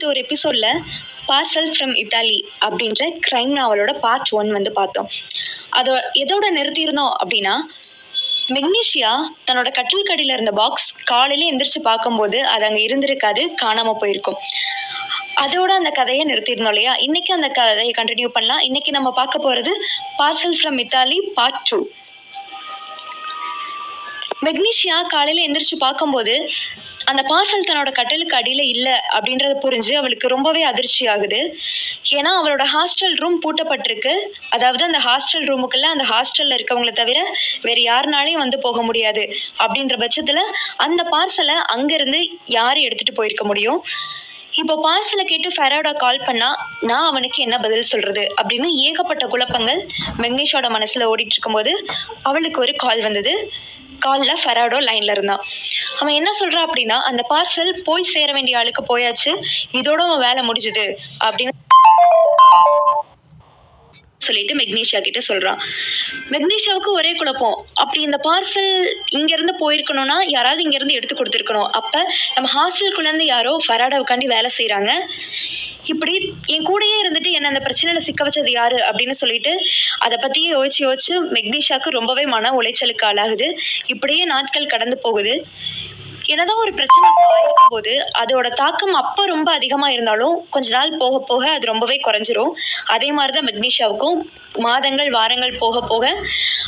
நேற்று ஒரு எபிசோடில் பார்சல் ஃப்ரம் இத்தாலி அப்படின்ற க்ரைம் நாவலோட பார்ட் ஒன் வந்து பார்த்தோம். அதோ எதோட நிறுத்தியிருந்தோம் அப்படின்னா மெக்னீஷியா தன்னோட கட்டில் கடியில் இருந்த பாக்ஸ் காலையில எந்திரிச்சு பார்க்கும்போது அது அங்கே இருந்திருக்காது காணாமல் போயிருக்கும். அதோட அந்த கதையை நிறுத்தியிருந்தோம் இல்லையா? இன்னைக்கு அந்த கதையை கண்டினியூ பண்ணலாம். இன்னைக்கு நம்ம பார்க்க போகிறது parcel from Italy part two magnesia காலையில் எந்திரிச்சு பார்க்கும்போது அந்த பார்சல் தன்னோட கட்டிலுக்கு அடியில் இல்லை அப்படின்றத புரிஞ்சு அவளுக்கு ரொம்பவே அதிர்ச்சி ஆகுது. ஏன்னா அவளோட ஹாஸ்டல் ரூம் பூட்டப்பட்டிருக்கு. அதாவது அந்த ஹாஸ்டல் ரூமுக்குள்ள அந்த ஹாஸ்டலில் இருக்கவங்களை தவிர வேறு யாருனாலையும் வந்து போக முடியாது. அப்படின்ற பட்சத்தில் அந்த பார்சலை அங்கேருந்து யார் எடுத்துகிட்டு போயிருக்க முடியும்? இப்போ பார்சலை கேட்டு ஃபெரோடா கால் பண்ணால் நான் அவனுக்கு என்ன பதில் சொல்கிறது அப்படின்னு ஏகப்பட்ட குழப்பங்கள் மெக்னேஷோட மனசில் ஓடிட்டு இருக்கும்போது அவளுக்கு ஒரு கால் வந்தது. காலில் ஃபெராடோ லைனில் இருந்தான். அவன் என்ன சொல்கிறான் அப்படின்னா அந்த பார்சல் போய் சேர வேண்டிய ஆளுக்கு போயாச்சு இதோட அவன் வேலை முடிஞ்சுது அப்படின்னு சொல்லிட்டு மெக்னீஷியா கிட்ட சொல்றான். மெக்னீஷியாவுக்கு ஒரே குழப்பம். அப்படி இந்த பார்சல் இங்கேருந்து போயிருக்கணும்னா யாராவது இங்கேருந்து எடுத்து கொடுத்துருக்கணும். அப்போ நம்ம ஹாஸ்டலுக்குள்ளேருந்து யாரோ ஃபராடாவுக்காண்டி வேலை செய்கிறாங்க இப்படி என் கூடயே இருந்துட்டு என்ன அந்த பிரச்சனையில சிக்க வச்சது யாரு அப்படின்னு சொல்லிட்டு அதை பத்தியே யோசிச்சு யோசிச்சு மெக்னிஷாக்கு ரொம்பவே மன உளைச்சலுக்கு ஆளாகுது. இப்படியே நாட்கள் கடந்து போகுது. என்னதான் ஒரு பிரச்சனை ஆயிருக்கும் போது அதோட தாக்கம் அப்போ ரொம்ப அதிகமாக இருந்தாலும் கொஞ்ச நாள் போக போக அது ரொம்பவே குறைஞ்சிரும். அதே மாதிரி தான் மெக்னீஷியாவுக்கும் மாதங்கள் வாரங்கள் போக போக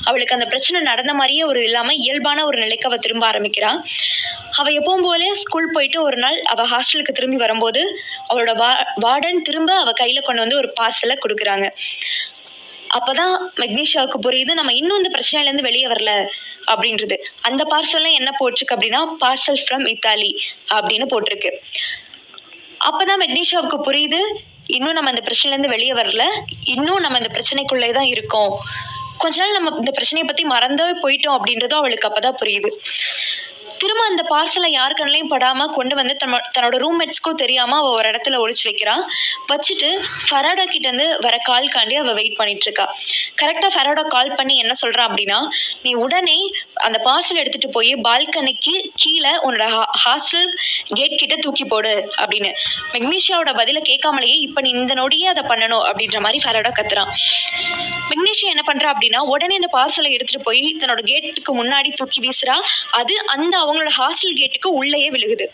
அவளுக்கு அந்த பிரச்சனை நடந்த மாதிரியே ஒரு இல்லாமல் இயல்பான ஒரு நிலைக்கு அவள் திரும்ப ஆரம்பிக்கிறாள் அவள் எப்பவும் போல ஸ்கூல் போயிட்டு ஒரு நாள் அவள் ஹாஸ்டலுக்கு திரும்பி வரும்போது அவளோட வா வார்டன் திரும்ப அவள் கையில் கொண்டு வந்து ஒரு பார்சலை கொடுக்குறாங்க. அப்போதான் மெக்னீஷியாவுக்கு புரியுது நம்ம இன்னும் இந்த பிரச்சனையிலேருந்து வெளியே வரல அப்படின்றது. அந்த பார்சல்லாம் என்ன போட்டிருக்கு அப்படின்னா பார்சல் ஃப்ரம் இத்தாலி அப்படின்னு போட்டிருக்கு. அப்போதான் மெக்னீஷியாவுக்கு புரியுது இன்னும் நம்ம இந்த பிரச்சனையிலேருந்து வெளியே வரல இன்னும் நம்ம இந்த பிரச்சனைக்குள்ளே தான் இருக்கோம். கொஞ்ச நாள் நம்ம இந்த பிரச்சனையை பற்றி மறந்தே போயிட்டோம் அப்படின்றதும் அவளுக்கு அப்பதான் புரியுது. திரும்ப அந்த பார்சலை யார் கண்ணிலையும் படாம கொண்டு வந்து தன்னோ தன்னோட ரூம்மேட்ஸ்க்கும் தெரியாம அவ ஒரு இடத்துல ஒழிச்சு வைக்கிறா. வச்சுட்டு ஃபராடா கிட்ட இருந்து வர கால்காண்டி அவ வெயிட் பண்ணிட்டு இருக்கா. கரெக்டாக ஃபெராடோ கால் பண்ணி என்ன சொல்கிறா அப்படின்னா நீ உடனே அந்த பார்சல் எடுத்துகிட்டு போய் பால்கனிக்கு கீழே உன்னோட ஹாஸ்டல் கேட் கிட்ட தூக்கி போடு அப்படின்னு. மெக்னீஷியாவோட பதிலை கேட்காமலேயே இப்போ நீ இந்த நொடியே அதை பண்ணணும் அப்படின்ற மாதிரி ஃபெரோடா கத்துறான் மெக்னீஷியா என்ன பண்றா அப்படின்னா உடனே இந்த பார்சலை எடுத்துட்டு போய் தன்னோட கேட்டுக்கு முன்னாடி தூக்கி வீசுறா. அது அந்த அவங்களோட ஹாஸ்டல் கேட்டுக்கு உள்ளேயே விழுகுது.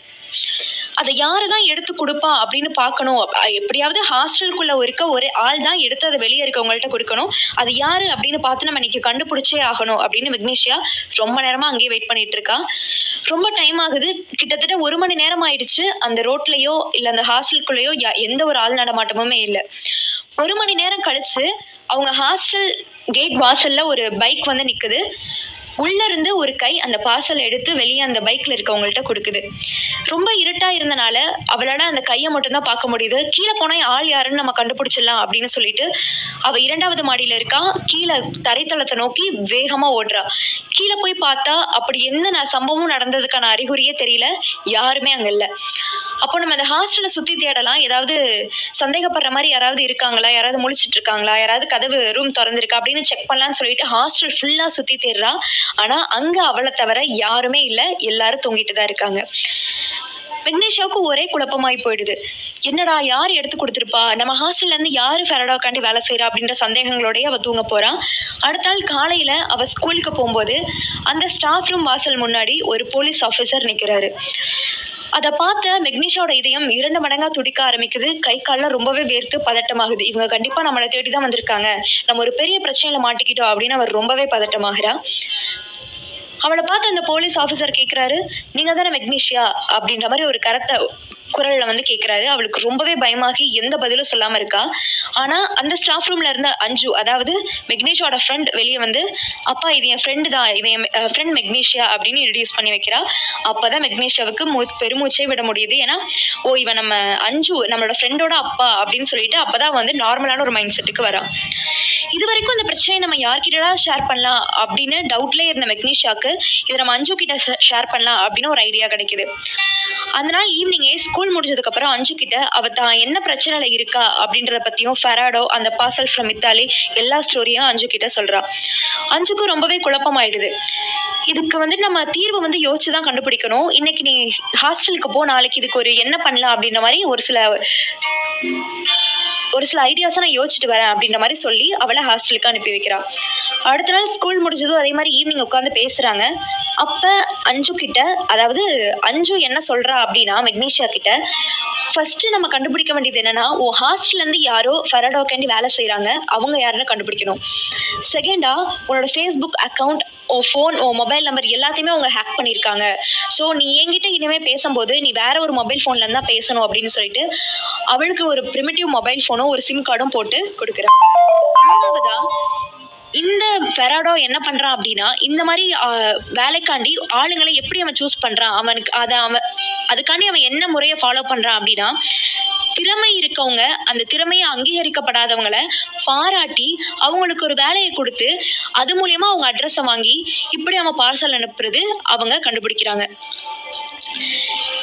அதை யாரு தான் எடுத்து கொடுப்பா அப்படின்னு பார்க்கணும். எப்படியாவது ஹாஸ்டலுக்குள்ள இருக்க ஒரு ஆள் தான் எடுத்து அதை வெளியே இருக்கவங்கள்ட்ட கொடுக்கணும். அது யாரு அப்படின்னு பார்த்து நம்ம இன்னைக்கு கண்டுபிடிச்சே ஆகணும் அப்படின்னு மெக்னீஷியா ரொம்ப நேரமா அங்கேயே வெயிட் பண்ணிட்டு இருக்கா. ரொம்ப டைம் ஆகுது. கிட்டத்தட்ட ஒரு மணி நேரம் ஆயிடுச்சு. அந்த ரோட்லயோ இல்ல அந்த ஹாஸ்டலுக்குள்ளேயோ யா- எந்த ஒரு ஆள் நடமாட்டமுமே இல்லை. ஒரு மணி நேரம் கழிச்சு அவங்க ஹாஸ்டல் கேட் வாசல்ல ஒரு பைக் வந்து நிக்குது. உள்ள இருந்து ஒரு கை அந்த பார்சல் எடுத்து வெளியே அந்த பைக்ல இருக்கவங்கள்ட்ட கொடுக்குது. ரொம்ப இருட்டா இருந்தனால அவளால அந்த கையை மட்டும்தான் பார்க்க முடியுது. கீழே போனா ஆள் யாருன்னு நம்ம கண்டுபிடிச்சிடலாம் அப்படின்னு சொல்லிட்டு அவ இரண்டாவது மாடியில இருக்கா. கீழே தரைத்தளத்தை நோக்கி வேகமா ஓடுறா. கீழே போய் பார்த்தா அப்படி எந்த நான் சம்பவமும் நடந்ததுக்கான அறிகுறியே தெரியல. யாருமே அங்க இல்ல. அப்போ நம்ம அந்த ஹாஸ்டலை சுத்தி தேடலாம். ஏதாவது சந்தேகப்படுற மாதிரி யாராவது இருக்காங்களா? யாராவது முழிச்சிட்டு இருக்காங்களா? யாராவது கதவு ரூம் திறந்துருக்கா? அப்படின்னு செக் பண்ணலாம்னு சொல்லிட்டு ஹாஸ்டல் ஃபுல்லா சுத்தி தேடுறா. ஆனா அங்க அவளை தவிர யாருமே இல்ல. எல்லாரும் தூங்கிட்டு தான் இருக்காங்க. விக்னேஷாவுக்கு ஒரே குழப்பமாய் போயிடுது. என்னடா யார் எடுத்து கொடுத்துருப்பா? நம்ம ஹாஸ்டல்ல இருந்து யாரு ஃபெரடாக்காண்டி வேலை செய்கிறா அப்படின்ற சந்தேகங்களோடய அவ தூங்க போறா. அடுத்த நாள் காலையில அவ ஸ்கூலுக்கு போகும்போது அந்த ஸ்டாஃப் ரூம் வாசல் முன்னாடி ஒரு போலீஸ் ஆஃபீஸர் நிற்கிறாரு அதை பார்த்த மெக்னீஷாவோட இதயம் இரண்டு மடங்காக துடிக்க ஆரம்பிக்குது. கை காலெலாம் ரொம்பவே வேர்த்து பதட்டமாகுது. இவங்க கண்டிப்பாக நம்மளை தேடி தான் வந்திருக்காங்க. நம்ம ஒரு பெரிய பிரச்சனையில் மாட்டிக்கிட்டோம் அப்படின்னு அவர் ரொம்பவே பதட்டமாகிறா. அவளை பார்த்து அந்த போலீஸ் ஆஃபீஸர் கேட்குறாரு நீங்கள் தானே மெக்னீஷியா? அப்படின்ற மாதிரி ஒரு கரத்தை குரல்ல வந்து கேட்குறாரு அவளுக்கு ரொம்பவே பயமாகி எந்த பதிலும் சொல்லாமல் இருக்கா. ஆனால் அந்த ஸ்டாஃப் ரூம்ல இருந்த அஞ்சு அதாவது மெக்னேஷோட ஃப்ரெண்ட் வெளியே வந்து அப்பா இது என் ஃப்ரெண்டு தான். இவன் ஃப்ரெண்ட் மெக்னீஷியா? அப்படின்னு இன்ட்ரடியூஸ் பண்ணி வைக்கிறா. அப்போ தான் மெக்னீஷியாவுக்கு மூ பெருமூச்சே விட முடியுது. ஏன்னா ஓ இவன் நம்ம அஞ்சு நம்மளோட ஃப்ரெண்டோட அப்பா அப்படின்னு சொல்லிட்டு அப்பதான் வந்து நார்மலான ஒரு மைண்ட் செட்டுக்கு வரான். இது வரைக்கும் இந்த பிரச்சனையை நம்ம யார்கிட்டடா ஷேர் பண்ணலாம் அப்படின்னு டவுட்லேயே இருந்த மெக்னீஷியாவுக்கு இதை நம்ம அஞ்சு கிட்ட ஷேர் பண்ணலாம் அப்படின்னு ஒரு ஐடியா கிடைக்குது. அந்த நாள் ஈவினிங்கே ஸ்கூல் முடிஞ்சதுக்கப்புறம் அஞ்சு கிட்ட அவ தான் என்ன பிரச்சனையில் இருக்கா அப்படின்றத பற்றியும் ஃபெராடோ அந்த பார்சல் ஃப்ரம் இத்தாலி எல்லா ஸ்டோரியும் அஞ்சு கிட்ட சொல்கிறா அஞ்சுக்கும் ரொம்பவே குழப்பமாயிடுது. இதுக்கு வந்து நம்ம தீர்வு வந்து யோசிச்சு தான் கண்டுபிடிக்கணும். இன்னைக்கு நீ ஹாஸ்டலுக்கு போ நாளைக்கு இதுக்கு ஒரு என்ன பண்ணலாம் அப்படின்ற மாதிரி ஒரு சில ஒரு சில ஐடியாஸை நான் யோசிச்சுட்டு வரேன் அப்படின்ற மாதிரி சொல்லி அவளை ஹாஸ்டலுக்கு அனுப்பி வைக்கிறா. அடுத்த நாள் ஸ்கூல் முடிஞ்சதும் அதே மாதிரி ஈவினிங் உட்காந்து பேசுகிறாங்க அப்போ அஞ்சு கிட்ட அதாவது அஞ்சு என்ன சொல்கிறா அப்படின்னா மெக்னீஷியா கிட்ட ஃபஸ்ட்டு நம்ம கண்டுபிடிக்க வேண்டியது என்னென்னா ஓ ஹாஸ்டல்லேருந்து யாரோ ஃபெரடோக்காண்டி வேலை செய்கிறாங்க அவங்க யாருன்னு கண்டுபிடிக்கணும். செகண்டாக உன்னோட ஃபேஸ்புக் அக்கௌண்ட் ஓ ஃபோன் ஓ மொபைல் நம்பர் எல்லாத்தையுமே அவங்க ஹேக் பண்ணியிருக்காங்க. ஸோ நீ என்கிட்ட இனிமேல் பேசும்போது நீ வேற ஒரு மொபைல் ஃபோன்லேருந்து தான் பேசணும் அப்படின்னு சொல்லிட்டு அவளுக்கு ஒரு ப்ரிமிட்டிவ் மொபைல் ஃபோனும் ஒரு சிம் கார்டும் போட்டு கொடுக்குறேன். மூணாவதா ஃபெராடோ என்ன பண்ணுறான் அப்படின்னா இந்த மாதிரி வேலைக்காண்டி ஆளுங்களை எப்படி அவன் சூஸ் பண்ணுறான் அவனுக்கு அதை அவன் அதுக்காண்டி அவன் என்ன முறையை ஃபாலோ பண்ணுறான் அப்படின்னா திறமை இருக்கவங்க அந்த திறமையை அங்கீகரிக்கப்படாதவங்களை பாராட்டி அவங்களுக்கு ஒரு வேலையை கொடுத்து அது மூலியமா அவங்க அட்ரஸை வாங்கி இப்படி அவன் பார்சல் அனுப்புறது அவங்க கண்டுபிடிக்கிறாங்க.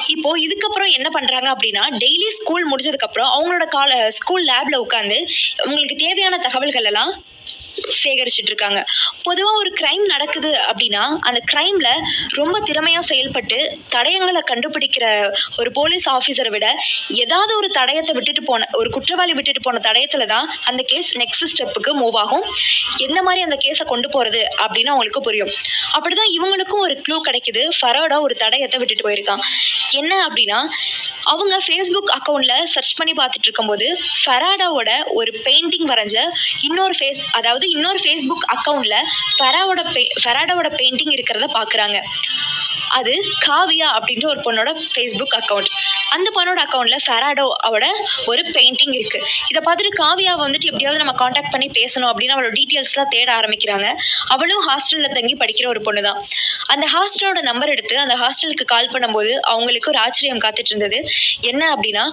இப்போ இதுக்கப்புறம் என்ன பண்றாங்க அப்படின்னா டெய்லி ஸ்கூல் முடிஞ்சதுக்கப்புறம் அவங்களோட கால ஸ்கூல் லேப்ல உட்காந்து உங்களுக்கு தேவையான தகவல்கள் எல்லாம் சேகரிச்சுட்டு இருக்காங்க பொதுவாக ஒரு கிரைம் நடக்குது அப்படின்னா அந்த கிரைமில் ரொம்ப திறமையாக செயல்பட்டு தடயங்களை கண்டுபிடிக்கிற ஒரு போலீஸ் ஆஃபீஸரை விட ஏதாவது ஒரு தடயத்தை விட்டுட்டு போன ஒரு குற்றவாளி விட்டுட்டு போன தடயத்தில் தான் அந்த கேஸ் நெக்ஸ்ட் ஸ்டெப்புக்கு மூவ் ஆகும். எந்த மாதிரி அந்த கேஸை கொண்டு போகிறது அப்படின்னு அவங்களுக்கு புரியும். அப்படிதான் இவங்களுக்கும் ஒரு க்ளூ கிடைக்குது. ஃபரோடா ஒரு தடயத்தை விட்டுட்டு போயிருக்கான். என்ன அப்படின்னா அவங்க ஃபேஸ்புக் அக்கௌண்ட்டில் சர்ச் பண்ணி பார்த்துட்டு இருக்கும்போது ஃபராடாவோட ஒரு பெயிண்டிங் வரைஞ்ச இன்னொரு ஃபேஸ் அதாவது இன்னொரு ஃபேஸ்புக் அக்கௌண்ட்டில் ஃபராவோட பெ ஃபெராடாவோட பெயிண்டிங் இருக்கிறத பார்க்குறாங்க. அது காவியா அப்படின்ற ஒரு பொண்ணோட ஃபேஸ்புக் அக்கௌண்ட் அந்த பொண்ணோட அக்கௌண்ட்டில் ஃபெராடோவோட ஒரு பெயிண்டிங் இருக்குது இதை பார்த்துட்டு காவியாவை வந்துட்டு எப்படியாவது நம்ம காண்டாக்ட் பண்ணி பேசணும் அப்படின்னு அவளோட டீட்டெயில்ஸ்லாம் தேட ஆரம்பிக்கிறாங்க. அவளும் ஹாஸ்டலில் தங்கி படிக்கிற ஒரு பொண்ணு தான் அந்த ஹாஸ்டலோட நம்பர் எடுத்து அந்த ஹாஸ்டலுக்கு கால் பண்ணும்போது அவங்களுக்கு ஒரு ஆச்சரியம் காத்துட்டு இருந்தது. என்ன அப்படின்னா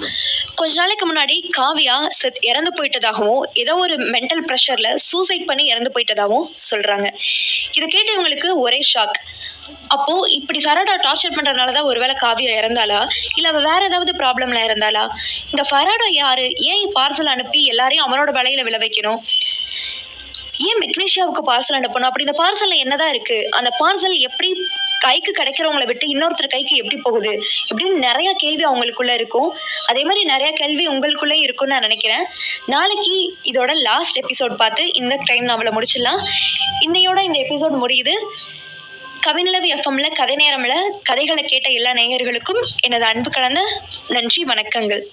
கொஞ்ச நாளைக்கு முன்னாடி காவியா செத் இறந்து போயிட்டதாகவும் ஏதோ ஒரு மென்டல் ப்ரெஷரில் சூசைட் பண்ணி இறந்து போயிட்டதாகவும் சொல்கிறாங்க இதை கேட்டு இவங்களுக்கு ஒரே ஷாக் அப்போ இப்படி ஃபராடா டார்ச்சர் பண்றதுனால தான் ஒருவேளை காவியா இறந்தாளா? இல்ல அவ வேற ஏதாவது ப்ராப்ளம்ல இறந்தாளா? இந்த ஃபராடா யாரு? ஏன் பார்சல் அனுப்பி எல்லாரையும் அவனோட வலையில விளை வைக்கணும்? ஏன் மெக்னீஷியாவுக்கு பார்சல் அனுப்பணும்? அப்படி இந்த பார்சல்ல என்னதான் இருக்கு? அந்த பார்சல் எப்படி கைக்கு கிடைக்கிறவங்கள விட்டு இன்னொருத்தர் கைக்கு எப்படி போகுது? இப்படின்னு நிறைய கேள்வி அவங்களுக்குள்ள இருக்கும். அதே மாதிரி நிறைய கேள்வி உங்களுக்குள்ளே இருக்கும்னு நான் நினைக்கிறேன். நாளைக்கு இதோட லாஸ்ட் எபிசோட் பார்த்து இந்த டைம் நாவலை முடிச்சிடலாம். இன்னையோட இந்த எபிசோட் முடியுது. கவிநிலவி எஃப்எம்ல கதை நேரம்ல கதைகளை கேட்ட எல்லா நேயர்களுக்கும் எனது அன்பு கலந்த நன்றி வணக்கங்கள்.